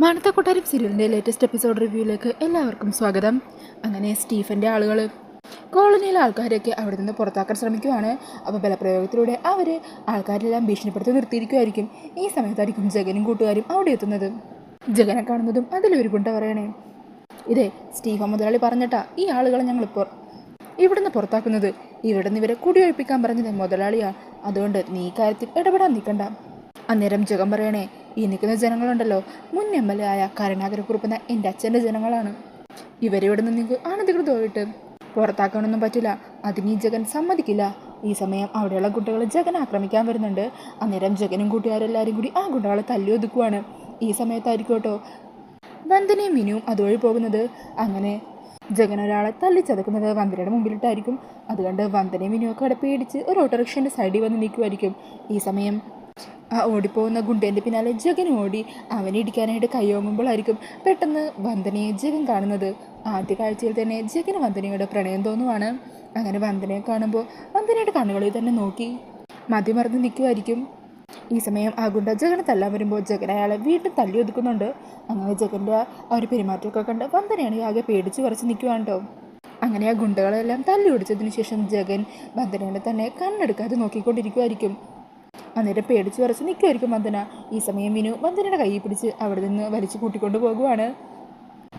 മാനത്തക്കൊട്ടാരം സീരിയലിന്റെ latest episode റിവ്യൂയിലേക്ക് എല്ലാവർക്കും സ്വാഗതം. അങ്ങനെ സ്റ്റീഫന്റെ ആളുകൾ കോളനിയിലെ ആൾക്കാരെയൊക്കെ അവിടെ നിന്ന് പുറത്താക്കാൻ ശ്രമിക്കുവാണ് അപ്പോൾ ബലപ്രയോഗത്തിലൂടെ അവർ ആൾക്കാരെല്ലാം ഭീഷണിപ്പെടുത്തി നിർത്തിയിരിക്കുമായിരിക്കും ഈ സമയത്തായിരിക്കും ജഗനും കൂട്ടുകാരും അവിടെ എത്തുന്നത്. ജഗനെ കാണുന്നതും അതിലൊരു ഗുണ്ട പറയണേ. ഇതേ സ്റ്റീഫൻ മുതലാളി പറഞ്ഞിട്ടാ ഈ ആളുകളെ ഞങ്ങളിപ്പോൾ ഇവിടുന്ന് പുറത്താക്കുന്നത്. ഇവിടുന്ന് ഇവരെ കുടിയൊഴിപ്പിക്കാൻ പറഞ്ഞത് മുതലാളിയാ. അതുകൊണ്ട് നീ കാര്യത്തിൽ ഇടപെടാൻ നിൽക്കണ്ട. അന്നേരം ജഗം പറയണേ ഈ നിൽക്കുന്ന ജനങ്ങളുണ്ടല്ലോ. മുൻ എം എൽ എ ആയ കരുണാകരക്കുറുപ്പെന്ന എന്റെ അച്ഛന്റെ ജനങ്ങളാണ്. ഇവരെ ഇവിടെ നിന്ന് നിങ്ങൾക്ക് അനധികൃതമായിട്ട് പുറത്താക്കാനൊന്നും പറ്റില്ല. അതിന് ഈ ജഗൻ സമ്മതിക്കില്ല. ഈ സമയം അവിടെയുള്ള കുട്ടികൾ ജഗൻ ആക്രമിക്കാൻ വരുന്നുണ്ട്. അന്നേരം ജഗനും കൂട്ടുകാരെല്ലാവരും കൂടി ആ കുട്ടികളെ തല്ലി ഒതുക്കുവാണ്. ഈ സമയത്തായിരിക്കും കേട്ടോ വന്ദനയും മിനുവും അതുവഴി പോകുന്നത്. അങ്ങനെ ജഗൻ ഒരാളെ തല്ലിച്ചതക്കുന്നത് വന്ദനയുടെ മുമ്പിലിട്ടായിരിക്കും. അതുകൊണ്ട് വന്ദനയും മിനുവൊക്കെ അവിടെ പേടിച്ച് ഒരു ഓട്ടോറിക്ഷന്റെ സൈഡിൽ വന്ന് നിൽക്കുമായിരിക്കും ഈ സമയം ആ ഓടിപ്പോകുന്ന ഗുണ്ടേന്റെ പിന്നാലെ ജഗൻ ഓടി. അവനെ ഇടിക്കാനായിട്ട് കൈയോങ്ങുമ്പോഴായിരിക്കും പെട്ടെന്ന് വന്ദനയെ ജഗൻ കാണുന്നത്. ആദ്യ കാഴ്ചയിൽ തന്നെ ജഗന് വന്ദനയുടെ പ്രണയം തോന്നുവാണ്. അങ്ങനെ വന്ദനയെ കാണുമ്പോൾ വന്ദനയുടെ കണ്ണുകളിൽ തന്നെ നോക്കി മതിമറന്ന് നിൽക്കുമായിരിക്കും ഈ സമയം ആ ഗുണ്ട ജഗനെ തല്ലാൻ വരുമ്പോൾ ജഗൻ അയാളെ വീണ്ടും തല്ലി ഒതുക്കുന്നുണ്ട്. അങ്ങനെ ജഗന്റെ ആ ഒരു പെരുമാറ്റമൊക്കെ കണ്ട് വന്ദനയാണ് ആകെ പേടിച്ച് കുറച്ച് നിൽക്കുവാണ് കേട്ടോ അങ്ങനെ ആ ഗുണ്ടകളെല്ലാം തല്ലി ഒടിച്ചതിന് ശേഷം ജഗൻ വന്ദനയുടെ തന്നെ കണ്ണെടുക്കാതെ നോക്കിക്കൊണ്ടിരിക്കുമായിരിക്കും അന്നേരം പേടിച്ച് വിറച്ച് നിൽക്കുമായിരിക്കും വന്ദന. ഈ സമയം വിനു വന്ദനയുടെ കൈ പിടിച്ച് അവിടെ നിന്ന് വലിച്ചു കൂട്ടിക്കൊണ്ട് പോകുവാണ്.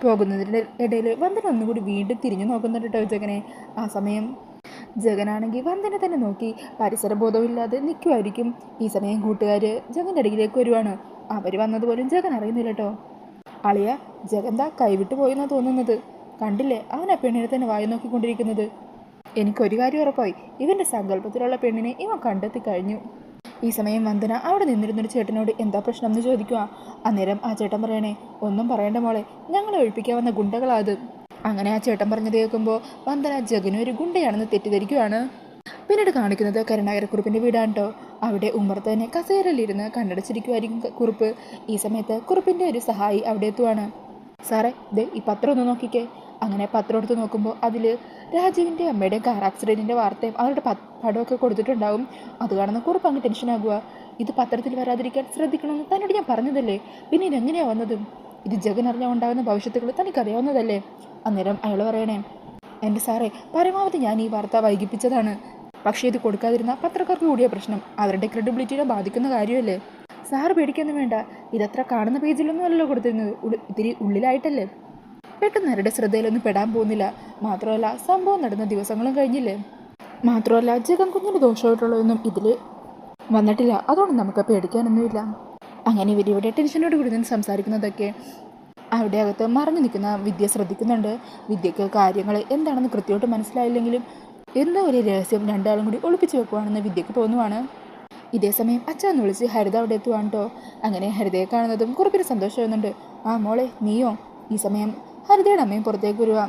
പോകുന്നതിന്റെ ഇടയിൽ വന്ദന ഒന്നുകൂടി വീണ്ടും തിരിഞ്ഞു നോക്കുന്നുണ്ട് കേട്ടോ ജഗനെ. ആ സമയം ജഗനാണെങ്കിൽ വന്ദനെ തന്നെ നോക്കി പരിസരബോധമില്ലാതെ നിൽക്കുമായിരിക്കും ഈ സമയം കൂട്ടുകാർ ജഗന്റെ അടിയിലേക്ക് വരുവാണ്. അവർ വന്നതുപോലും ജഗൻ അറിയുന്നില്ല കേട്ടോ അളിയ ജഗന്താ കൈവിട്ട് പോയെന്നാണ് തോന്നുന്നത്. കണ്ടില്ലേ? അവൻ ആ പെണ്ണിനെ തന്നെ വായി നോക്കിക്കൊണ്ടിരിക്കുന്നത്. എനിക്കൊരു കാര്യം ഉറപ്പായി. ഇവന്റെ സങ്കല്പത്തിലുള്ള പെണ്ണിനെ ഇവൻ കണ്ടെത്തി കഴിഞ്ഞു. ഈ സമയം വന്ദന അവിടെ നിന്നിരുന്നൊരു ചേട്ടനോട് എന്താ പ്രശ്നം എന്ന് ചോദിക്കുക അന്നേരം ആ ചേട്ടൻ പറയണേ ഒന്നും പറയണ്ട മോളെ ഞങ്ങളെ ഒഴിപ്പിക്കാൻ വന്ന ഗുണ്ടകളാ അത്. അങ്ങനെ ആ ചേട്ടൻ പറഞ്ഞത് കേൾക്കുമ്പോൾ വന്ദന ജഗനും ഒരു ഗുണ്ടയാണെന്ന് തെറ്റിദ്ധരിക്കുകയാണ് പിന്നീട് കാണിക്കുന്നത് കരുണാകരക്കുറിപ്പിന്റെ വീടാണ് കേട്ടോ അവിടെ ഉമർ തന്നെ കസേരയിലിരുന്ന് കണ്ണടച്ചിരിക്കുമായിരിക്കും കുറിപ്പ്. ഈ സമയത്ത് കുറിപ്പിന്റെ ഒരു സഹായി അവിടെ എത്തുവാണ്. സാറേ ദേ ഈ പത്രം ഒന്ന് നോക്കിക്കേ. അങ്ങനെ പത്രം എടുത്ത് നോക്കുമ്പോൾ അതിൽ രാജുവിന്റെ അമ്മയുടെ കാർ ആക്സിഡന്റിന്റെ വാർത്തയും അവരുടെ പടമൊക്കെ കൊടുത്തിട്ടുണ്ടാവും. അത് കാണുന്ന കുറിപ്പ് അങ്ങ് ടെൻഷനാകുക ഇത് പത്രത്തിൽ വരാതിരിക്കാൻ ശ്രദ്ധിക്കണമെന്ന് തന്നോട് ഞാൻ പറഞ്ഞതല്ലേ? പിന്നെ ഇതെങ്ങനെയാണ് വന്നതും? ഇത് ജഗൻ അറിഞ്ഞാൽ ഉണ്ടാകുന്ന ഭവിഷ്യത്തുകൾ തനിക്കറിയാവുന്നതല്ലേ? അന്നേരം അയാൾ പറയണേ എന്റെ സാറേ പരമാവധി ഞാൻ ഈ വാർത്ത വൈകിപ്പിച്ചതാണ്. പക്ഷേ ഇത് കൊടുക്കാതിരുന്ന പത്രക്കാർക്ക് കൂടിയ പ്രശ്നം. അവരുടെ ക്രെഡിബിലിറ്റിയെ ബാധിക്കുന്ന കാര്യമല്ലേ? സാറ് പേടിക്കൊന്നും വേണ്ട. ഇതത്ര കാണുന്ന പേജിലൊന്നും അല്ലല്ലോ കൊടുത്തിരുന്നത്. ഇത്തിരി ഉള്ളിലായിട്ടല്ലേ? പെട്ടെന്ന് ആരുടെ ശ്രദ്ധയിലൊന്നും പെടാൻ പോകുന്നില്ല. മാത്രമല്ല സംഭവം നടന്ന ദിവസങ്ങളും കഴിഞ്ഞില്ലേ? മാത്രമല്ല ജഗൻ കുഞ്ഞിന് ദോഷമായിട്ടുള്ളതൊന്നും ഇതിൽ വന്നിട്ടില്ല. അതുകൊണ്ട് നമുക്ക് പേടിക്കാനൊന്നുമില്ല. അങ്ങനെ ഇവർ ഇവിടെ ടെൻഷനോട് കൂടി നിന്ന് സംസാരിക്കുന്നതൊക്കെ അവിടെ അകത്ത് മറഞ്ഞു നിൽക്കുന്ന വിദ്യ ശ്രദ്ധിക്കുന്നുണ്ട്. വിദ്യക്ക് കാര്യങ്ങൾ എന്താണെന്ന് കൃത്യമായിട്ട് മനസ്സിലായില്ലെങ്കിലും എന്തോ ഒരു രഹസ്യം രണ്ടാളും കൂടി ഒളിപ്പിച്ചു വെക്കുവാണെന്ന് വിദ്യക്ക് തോന്നുവാണ്. ഇതേസമയം സമയം അച്ഛന്ന് വിളിച്ച് ഹരിത അവിടെ എത്തുവാണ് കേട്ടോ അങ്ങനെ ഹരിതയെ കാണുന്നതും കുറേ സന്തോഷം വരുന്നുണ്ട് ആ മോളെ നീയോ? ഈ സമയം ഹരിതയുടെ അമ്മയും പുറത്തേക്ക് വരുവാ.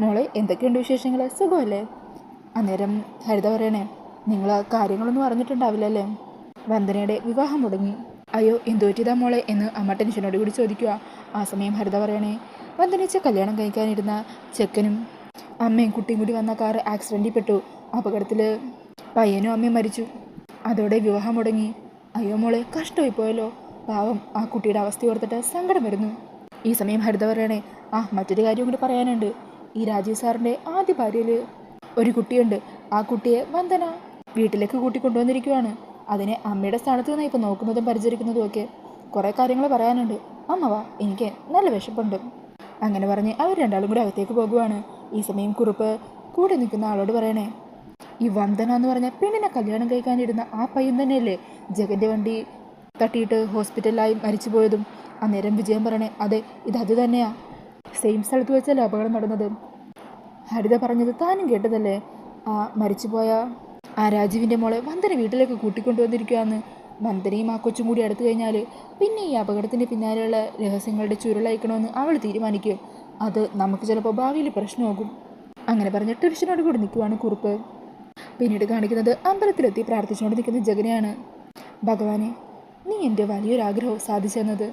മോളെ എന്തൊക്കെയുണ്ട് വിശേഷങ്ങൾ സുഖമല്ലേ? അന്നേരം ഹരിത പറയണേ നിങ്ങൾ കാര്യങ്ങളൊന്നും അറിഞ്ഞിട്ടുണ്ടാവില്ലല്ലേ? വന്ദനയുടെ വിവാഹം മുടങ്ങി. അയ്യോ എന്തു പറ്റിയതാ മോളെ എന്ന് അമ്മ ടെൻഷനോട് കൂടി ചോദിക്കുക ആ സമയം ഹരിത പറയണേ വന്ദനച്ച കല്യാണം കഴിക്കാനിരുന്ന ചെക്കനും അമ്മയും കുട്ടിയും കൂടി വന്ന കാർ ആക്സിഡന്റിൽ പെട്ടു. അപകടത്തിൽ പയ്യനും അമ്മയും മരിച്ചു. അതോടെ വിവാഹം മുടങ്ങി. അയ്യോ മോളെ കഷ്ടമായി പോയല്ലോ പാവം ആ കുട്ടിയുടെ അവസ്ഥ ഓർത്തിട്ട് സങ്കടം വരുന്നു. ഈ സമയം ഹരിത പറയണേ. ആ മറ്റൊരു കാര്യം കൂടി പറയാനുണ്ട്. ഈ രാജീവ് സാറിന്റെ ആദ്യ ഭാര്യയിൽ ഒരു കുട്ടിയുണ്ട്. ആ കുട്ടിയെ വന്ദന വീട്ടിലേക്ക് കൂട്ടിക്കൊണ്ടുവന്നിരിക്കുവാണ്. അതിനെ അമ്മയുടെ സ്ഥാനത്ത് നിന്നാണ് ഇപ്പോൾ നോക്കുന്നതും പരിചരിക്കുന്നതും ഒക്കെ കുറേ കാര്യങ്ങൾ പറയാനുണ്ട്. അമ്മ വാ എനിക്ക് നല്ല വിശപ്പുണ്ട്. അങ്ങനെ പറഞ്ഞ് അവർ രണ്ടാളും കൂടി അകത്തേക്ക് പോകുവാണ്. ഈ സമയം കുറിപ്പ് കൂടെ നിൽക്കുന്ന ആളോട് പറയണേ ഈ വന്ദന എന്ന് പറഞ്ഞ പെണ്ണിനെ കല്യാണം കഴിക്കാനിരുന്ന ആ പയ്യൻ തന്നെയല്ലേ? ജഗന്റെ വണ്ടി തട്ടിയിട്ട് ഹോസ്പിറ്റലിലായി മരിച്ചു പോയതും അന്നേരം വിജയം പറയണേ അതെ ഇത് അത് തന്നെയാ. സെയിം സ്ഥലത്ത് വെച്ചല്ലേ അപകടം നടന്നത്. ഹരിത പറഞ്ഞത് താനും കേട്ടതല്ലേ? ആ മരിച്ചുപോയ ആ രാജീവിന്റെ മോളെ വന്ദന വീട്ടിലേക്ക് കൂട്ടിക്കൊണ്ടുവന്നിരിക്കുകയെന്ന് വന്ദനയും ആ കൊച്ചും കൂടി അടുത്തു കഴിഞ്ഞാൽ പിന്നെ ഈ അപകടത്തിന്റെ പിന്നാലെയുള്ള രഹസ്യങ്ങളുടെ ചുരുളയക്കണമെന്ന് അവൾ തീരുമാനിക്കും. അത് നമുക്ക് ചിലപ്പോൾ ഭാവിയിൽ പ്രശ്നമാകും. അങ്ങനെ പറഞ്ഞ ടെൻഷനോട് കൂടി നിൽക്കുവാണ് കുറിപ്പ്. പിന്നീട് കാണിക്കുന്നത് അമ്പലത്തിലെത്തി പ്രാർത്ഥിച്ചുകൊണ്ട് നിൽക്കുന്ന ജഗനെയാണ്. ഭഗവാനെ നീ എന്റെ വലിയൊരാഗ്രഹവും സാധിച്ചെന്നത്.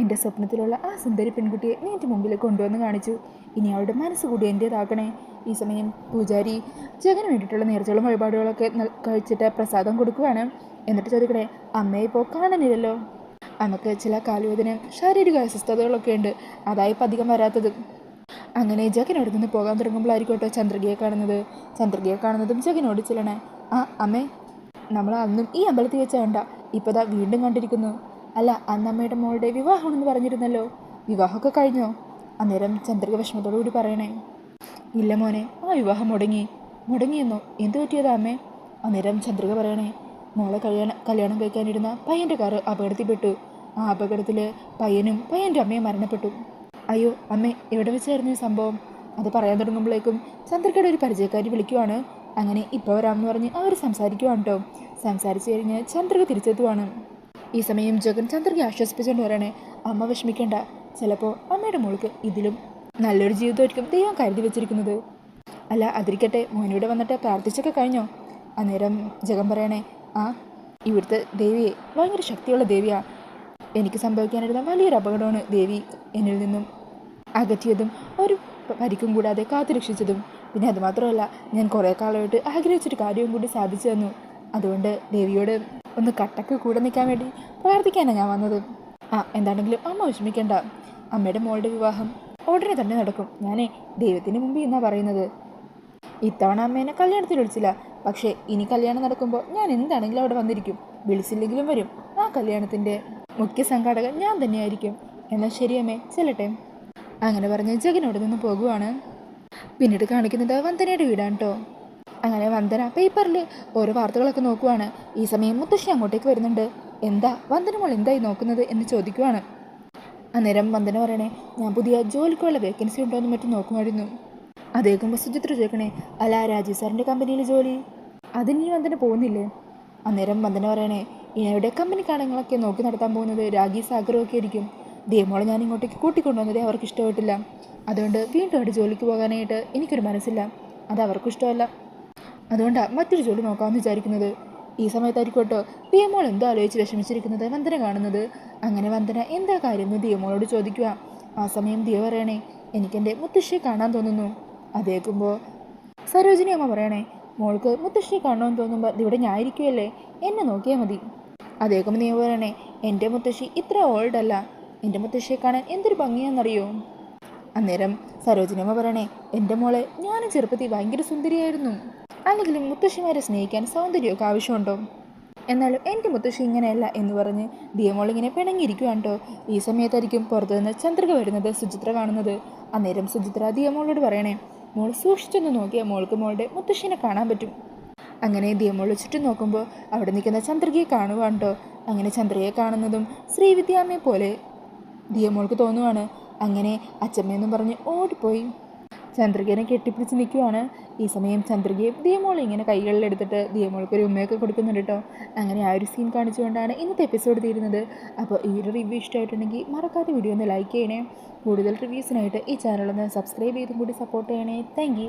എന്റെ സ്വപ്നത്തിലുള്ള ആ സുന്ദരി പെൺകുട്ടിയെ നീ എന്റെ മുമ്പിൽ കൊണ്ടുവന്ന് കാണിച്ചു. ഇനി അവളുടെ മനസ്സ് കൂടി എന്റേതാക്കണേ. ഈ സമയം പൂജാരി ജഗന് വേണ്ടിയിട്ടുള്ള നേർച്ചകളും വഴിപാടുകളൊക്കെ കഴിച്ചിട്ട് പ്രസാദം കൊടുക്കുവാണ്. എന്നിട്ട് ചോദിക്കണേ അമ്മയെ ഇപ്പോൾ കാണാനില്ലല്ലോ? നമുക്ക് ചില കാലുവേദന ശാരീരിക അസ്വസ്ഥതകളൊക്കെ ഉണ്ട്. അതായി ഇപ്പം അധികം വരാത്തത്. അങ്ങനെ ജഗനോട് നിന്ന് പോകാൻ തുടങ്ങുമ്പോഴായിരിക്കും കേട്ടോ ചന്ദ്രികയെ കാണുന്നത്. ചന്ദ്രികയെ കാണുന്നതും ജഗനോട് ചെല്ലണേ. ആ അമ്മേ നമ്മൾ അന്നും ഈ അമ്പലത്തിൽ വെച്ച കണ്ട ഇപ്പോൾ ദാ വീണ്ടും കണ്ടിരിക്കുന്നു. അല്ല അന്നമ്മയുടെ മോളുടെ വിവാഹമാണെന്ന് പറഞ്ഞിരുന്നല്ലോ. വിവാഹമൊക്കെ കഴിഞ്ഞോ? അന്നേരം ചന്ദ്രിക വിഷമത്തോടു കൂടി പറയണേ. ഇല്ല മോനെ ആ വിവാഹം മുടങ്ങി. മുടങ്ങിയെന്നോ? എന്ത് പറ്റിയതാ അമ്മേ? അന്നേരം ചന്ദ്രിക പറയണേ മോളെ കല്യാണം കല്യാണം കഴിക്കാനിരുന്ന പയ്യന്റെ കാറ് അപകടത്തിൽപ്പെട്ടു. ആ അപകടത്തിൽ പയ്യനും പയ്യന്റെ അമ്മയും മരണപ്പെട്ടു. അയ്യോ അമ്മേ എവിടെ വെച്ചായിരുന്നു ഈ സംഭവം? അത് പറയാൻ തുടങ്ങുമ്പോഴേക്കും ചന്ദ്രികയുടെ ഒരു പരിചയക്കാരി വിളിക്കുവാണ്. അങ്ങനെ ഇപ്പോൾ വരാമെന്ന് പറഞ്ഞ് അവർ സംസാരിക്കുവാണ് കേട്ടോ സംസാരിച്ച് കഴിഞ്ഞ് ചന്ദ്രിക തിരിച്ചെത്തുവാണ്. ഈ സമയം ജഗൻ ചന്ദ്രിക ആശ്വസിപ്പിച്ചുകൊണ്ട് പറയണേ അമ്മ വിഷമിക്കേണ്ട. ചിലപ്പോൾ അമ്മയുടെ മോൾക്ക് ഇതിലും നല്ലൊരു ജീവിതമായിരിക്കും. ദൈവം കരുതി വെച്ചിരിക്കുന്നത്. അല്ല അതിരിക്കട്ടെ. മോനിവിടെ വന്നിട്ട് പ്രാർത്ഥിച്ചൊക്കെ കഴിഞ്ഞോ? അന്നേരം ജഗൻ പറയണേ ആ ഇവിടുത്തെ ദേവിയെ ഭയങ്കര ശക്തിയുള്ള ദേവിയാ. എനിക്ക് സംഭവിക്കാനിരുന്ന വലിയൊരു അപകടമാണ് ദേവി എന്നിൽ നിന്നും അകറ്റിയതും ഒരു പരിക്കും കൂടാതെ കാത്തുരക്ഷിച്ചതും പിന്നെ അതുമാത്രമല്ല ഞാൻ കുറേ കാലമായിട്ട് ആഗ്രഹിച്ചൊരു കാര്യവും കൂടി സാധിച്ചു തന്നു. അതുകൊണ്ട് ദേവിയോട് ഒന്ന് കട്ടക്ക് കൂടെ നിൽക്കാൻ വേണ്ടി പ്രാർത്ഥിക്കാനാണ് ഞാൻ വന്നത്. ആ എന്താണെങ്കിലും അമ്മ വിഷമിക്കേണ്ട. അമ്മയുടെ മോളുടെ വിവാഹം ഉടനെ തന്നെ നടക്കും. ഞാനേ ദൈവത്തിന് മുമ്പിൽ എന്നാ പറയുന്നത്? ഇത്തവണ അമ്മേനെ കല്യാണത്തിന് വിളിച്ചില്ല. പക്ഷേ ഇനി കല്യാണം നടക്കുമ്പോൾ ഞാൻ എന്താണെങ്കിലും അവിടെ വന്നിരിക്കും. വിളിച്ചില്ലെങ്കിലും വരും ആ കല്യാണത്തിന്റെ മുഖ്യ സംഘാടകൻ ഞാൻ തന്നെയായിരിക്കും. എന്നാൽ ശരിയമ്മേ ചെല്ലട്ടെ. അങ്ങനെ പറഞ്ഞ് ജഗനോട് നിന്ന് പോകുവാണ്. പിന്നീട് കാണിക്കുന്നത് വന്ദനയുടെ വീടാണ് കേട്ടോ അങ്ങനെ വന്ദന. പേപ്പറിൽ ഓരോ വാർത്തകളൊക്കെ നോക്കുവാണ്. ഈ സമയം മുത്തശ്ശി അങ്ങോട്ടേക്ക് വരുന്നുണ്ട്. എന്താ വന്ദന മോൾ എന്തായി നോക്കുന്നത് എന്ന് ചോദിക്കുവാണ്. അന്നേരം വന്ദന പറയണേ ഞാൻ പുതിയ ജോലിക്കുള്ള വേക്കൻസി ഉണ്ടോ എന്ന് മറ്റും നോക്കുമായിരുന്നു. അത് കേൾക്കുമ്പോൾ സുചിത്ര ചോദിക്കണേ അല്ല രാജീവ് സാറിന്റെ കമ്പനിയിൽ ജോലി? അതിന് വന്ദന പോകുന്നില്ലേ? അന്നേരം വന്ദന പറയണേ ഇനി ഇവിടെ കമ്പനി കാര്യങ്ങളൊക്കെ നോക്കി നടത്താൻ പോകുന്നത് രാഗി ആഗ്രഹമൊക്കെ ആയിരിക്കും. ദേമോളെ ഞാൻ ഇങ്ങോട്ടേക്ക് കൂട്ടിക്കൊണ്ടുവന്നതേ അവർക്ക് ഇഷ്ടമായിട്ടില്ല അതുകൊണ്ട് വീണ്ടും അവിടെ ജോലിക്ക് പോകാനായിട്ട് എനിക്കൊരു മനസ്സില്ല. അത് അവർക്കും ഇഷ്ടമല്ല. അതുകൊണ്ടാണ് മറ്റൊരു ജോലി നോക്കാമെന്ന് വിചാരിക്കുന്നത്. ഈ സമയത്തായിരിക്കും കേട്ടോ ദിയമോൾ എന്തോ ആലോചിച്ച് വിഷമിച്ചിരിക്കുന്നത് വന്ദന കാണുന്നത്. അങ്ങനെ വന്ദന എന്താ കാര്യം എന്ന് ദിയമോളോട് ചോദിക്കുക ആ സമയം ദിയ പറയണേ എനിക്കെന്റെ മുത്തശ്ശിയെ കാണാൻ തോന്നുന്നു. അത് കേൾക്കുമ്പോൾ സരോജിനി അമ്മ പറയണേ മോൾക്ക് മുത്തശ്ശിയെ കാണണമെന്ന് തോന്നുമ്പോൾ ഇവിടെ ഞാൻ ഇരിക്കുകയല്ലേ എന്നെ നോക്കിയാൽ മതി. അത് കേൾക്കുമ്പോൾ നീ പറയണേ എന്റെ മുത്തശ്ശി ഇത്ര ഓൾഡ് അല്ല എന്റെ മുത്തശ്ശിയെ കാണാൻ എന്തൊരു ഭംഗിയാണെന്നറിയോ അന്നേരം സരോജിനി അമ്മ പറയണേ എന്റെ മോളെ ഞാനും ചെറുപ്പത്തിൽ ഭയങ്കര സുന്ദരിയായിരുന്നു. അല്ലെങ്കിലും മുത്തശ്ശിമാരെ സ്നേഹിക്കാൻ സൗന്ദര്യമൊക്കെ ആവശ്യമുണ്ടോ? എന്നാലും എന്റെ മുത്തശ്ശി ഇങ്ങനെയല്ല എന്ന് പറഞ്ഞ് ദിയമോൾ ഇങ്ങനെ പിണങ്ങിയിരിക്കുകയാണ് കേട്ടോ ഈ സമയത്തായിരിക്കും പുറത്തുനിന്ന് ചന്ദ്രിക വരുന്നത് സുചിത്ര കാണുന്നത്. അന്നേരം സുചിത്ര ദിയമോളോട് പറയണേ മോൾ സൂക്ഷിച്ചൊന്ന് നോക്കിയ മോൾക്ക് മോളുടെ മുത്തശ്ശിനെ കാണാൻ പറ്റും. അങ്ങനെ ദിയമോൾ ചുറ്റും നോക്കുമ്പോൾ അവിടെ നിൽക്കുന്ന ചന്ദ്രികയെ കാണുവാണ് കേട്ടോ അങ്ങനെ ചന്ദ്രയെ കാണുന്നതും ശ്രീവിദ്യാമ്മയെ പോലെ ദിയമോൾക്ക് തോന്നുവാണ്. അങ്ങനെ അച്ചമ്മയെന്നും പറഞ്ഞ് ഓടിപ്പോയി. ചന്ദ്രികനെ കെട്ടിപ്പിടിച്ച് നിൽക്കുവാണ്. ഈ സമയം ചന്ദ്രികയെ ദിയമോൾ ഇങ്ങനെ കൈകളിലെടുത്തിട്ട് ദിയമോൾക്ക് ഒരു ഉമ്മയൊക്കെ കൊടുക്കുന്നുണ്ട് കേട്ടോ. അങ്ങനെ ആ ഒരു സീൻ കാണിച്ചുകൊണ്ടാണ് ഇന്നത്തെ എപ്പിസോഡ് തീരുന്നത്. അപ്പോൾ ഈ ഒരു റിവ്യൂ ഇഷ്ടമായിട്ടുണ്ടെങ്കിൽ മറക്കാതെ വീഡിയോ ഒന്ന് ലൈക്ക് ചെയ്യണേ. കൂടുതൽ റിവ്യൂസിനായിട്ട് ഈ ചാനലൊന്ന് സബ്സ്ക്രൈബ് ചെയ്തും കൂടി സപ്പോർട്ട് ചെയ്യണേ. താങ്ക്